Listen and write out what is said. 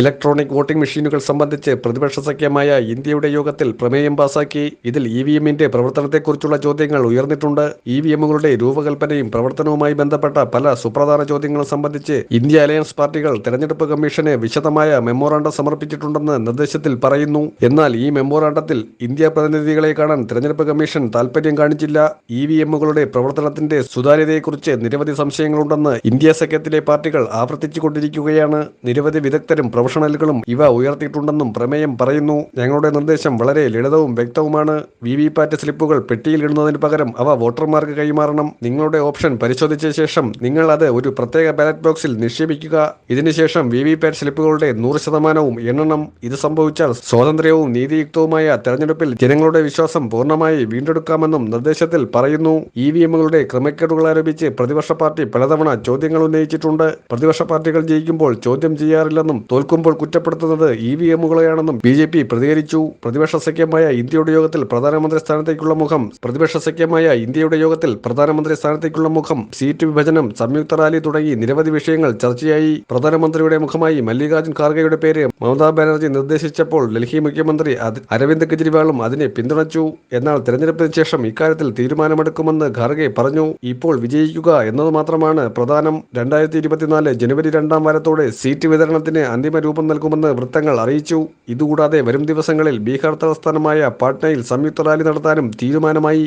Electronic voting മെഷീനുകൾ സംബന്ധിച്ച് പ്രതിപക്ഷ സഖ്യമായ ഇന്ത്യയുടെ യോഗത്തിൽ പ്രമേയം പാസാക്കി. ഇതിൽ ഇ വി എമ്മിന്റെ പ്രവർത്തനത്തെക്കുറിച്ചുള്ള ചോദ്യങ്ങൾ ഉയർന്നിട്ടുണ്ട്. ഇ വി എമ്മുകളുടെ രൂപകൽപ്പനയും പ്രവർത്തനവുമായി ബന്ധപ്പെട്ട പല സുപ്രധാന ചോദ്യങ്ങളും സംബന്ധിച്ച് ഇന്ത്യ അലയൻസ് പാർട്ടികൾ തെരഞ്ഞെടുപ്പ് കമ്മീഷന് വിശദമായ മെമ്മോറാണ്ടം സമർപ്പിച്ചിട്ടുണ്ടെന്ന് നിർദ്ദേശത്തിൽ പറയുന്നു. എന്നാൽ ഈ മെമ്മോറാണ്ടത്തിൽ ഇന്ത്യ പ്രതിനിധികളെ കാണാൻ തെരഞ്ഞെടുപ്പ് കമ്മീഷൻ താൽപര്യം കാണിച്ചില്ല. ഇ വി എമ്മുകളുടെ പ്രവർത്തനത്തിന്റെ സുതാര്യതയെക്കുറിച്ച് നിരവധി സംശയങ്ങളുണ്ടെന്ന് ഇന്ത്യ സഖ്യത്തിലെ പാർട്ടികൾ ആവർത്തിച്ചുകൊണ്ടിരിക്കുകയാണ്. നിരവധി വിദഗ്ധരും പ്രൊഫഷണലുകളും ഇവ ഉയർത്തിയിട്ടുണ്ടെന്നും പ്രമേയം പറയുന്നു. ഞങ്ങളുടെ നിർദ്ദേശം വളരെ ലളിതവും വ്യക്തവുമാണ്. വി വി പാറ്റ് സ്ലിപ്പുകൾ പെട്ടിയിൽ ഇടുന്നതിന് പകരം അവ വോട്ടർമാർക്ക് കൈമാറണം. നിങ്ങളുടെ ഓപ്ഷൻ പരിശോധിച്ച ശേഷം നിങ്ങൾ അത് ഒരു പ്രത്യേക ബാലറ്റ് ബോക്സിൽ നിക്ഷേപിക്കുക. ഇതിനുശേഷം വി വി പാറ്റ് സ്ലിപ്പുകളുടെ നൂറ് ശതമാനവും എണ്ണണം ഇത് സംഭവിച്ചാൽ സ്വാതന്ത്ര്യവും നീതിയുക്തവുമായ തെരഞ്ഞെടുപ്പിൽ ജനങ്ങളുടെ വിശ്വാസം പൂർണമായി വീണ്ടെടുക്കാമെന്നും നിർദ്ദേശത്തിൽ പറയുന്നു. ഇ വി എമ്മുകളുടെ ക്രമക്കേടുകൾ ആരോപിച്ച് പ്രതിപക്ഷ പാർട്ടി പലതവണ ചോദ്യങ്ങൾ ഉന്നയിച്ചിട്ടുണ്ട്. പ്രതിപക്ഷ പാർട്ടികൾ ജയിക്കുമ്പോൾ ചോദ്യം ചെയ്യാറില്ലെന്നും തോൽക്കുമ്പോൾ കുറ്റപ്പെടുത്തുന്നത് ഇ വി എമ്മുകളെയാണെന്നും ബി ജെ പി പ്രതികരിച്ചു. പ്രതിപക്ഷ സഖ്യമായ ഇന്ത്യയുടെ യോഗത്തിൽ പ്രധാനമന്ത്രി സ്ഥാനത്തേക്കുള്ള മുഖം. പ്രതിപക്ഷ സഖ്യമായ ഇന്ത്യയുടെ യോഗത്തിൽ പ്രധാനമന്ത്രി സ്ഥാനത്തേക്കുള്ള മുഖം. സീറ്റ് വിഭജനം സംയുക്ത റാലി തുടങ്ങി നിരവധി വിഷയങ്ങൾ ചർച്ചയായി. പ്രധാനമന്ത്രിയുടെ മുഖമായി മല്ലികാർജുൻ ഖാർഗെയുടെ പേര് മമതാ ബാനർജി നിർദ്ദേശിച്ചപ്പോൾ ഡൽഹി മുഖ്യമന്ത്രി അരവിന്ദ് കെജ്രിവാളും അതിനെ പിന്തുണച്ചു. എന്നാൽ തെരഞ്ഞെടുപ്പിന് ശേഷം ഇക്കാര്യത്തിൽ തീരുമാനമെടുക്കുമെന്ന് ഖാർഗെ പറഞ്ഞു. ഇപ്പോൾ വിജയിക്കുക എന്നത് മാത്രമാണ് പ്രധാനം. രണ്ടായിരത്തി ഇരുപത്തിനാല് ജനുവരി രണ്ടാം വാരത്തോടെ സീറ്റ് വിതരണത്തിന് അന്തിമ രൂപം നൽകുമെന്ന് വൃത്തങ്ങൾ അറിയിച്ചു. ഇതുകൂടാതെ വരും ദിവസങ്ങളിൽ ബീഹാർ തലസ്ഥാനമായ പാട്നയിൽ സംയുക്ത റാലി നടത്താനും തീരുമാനമായി.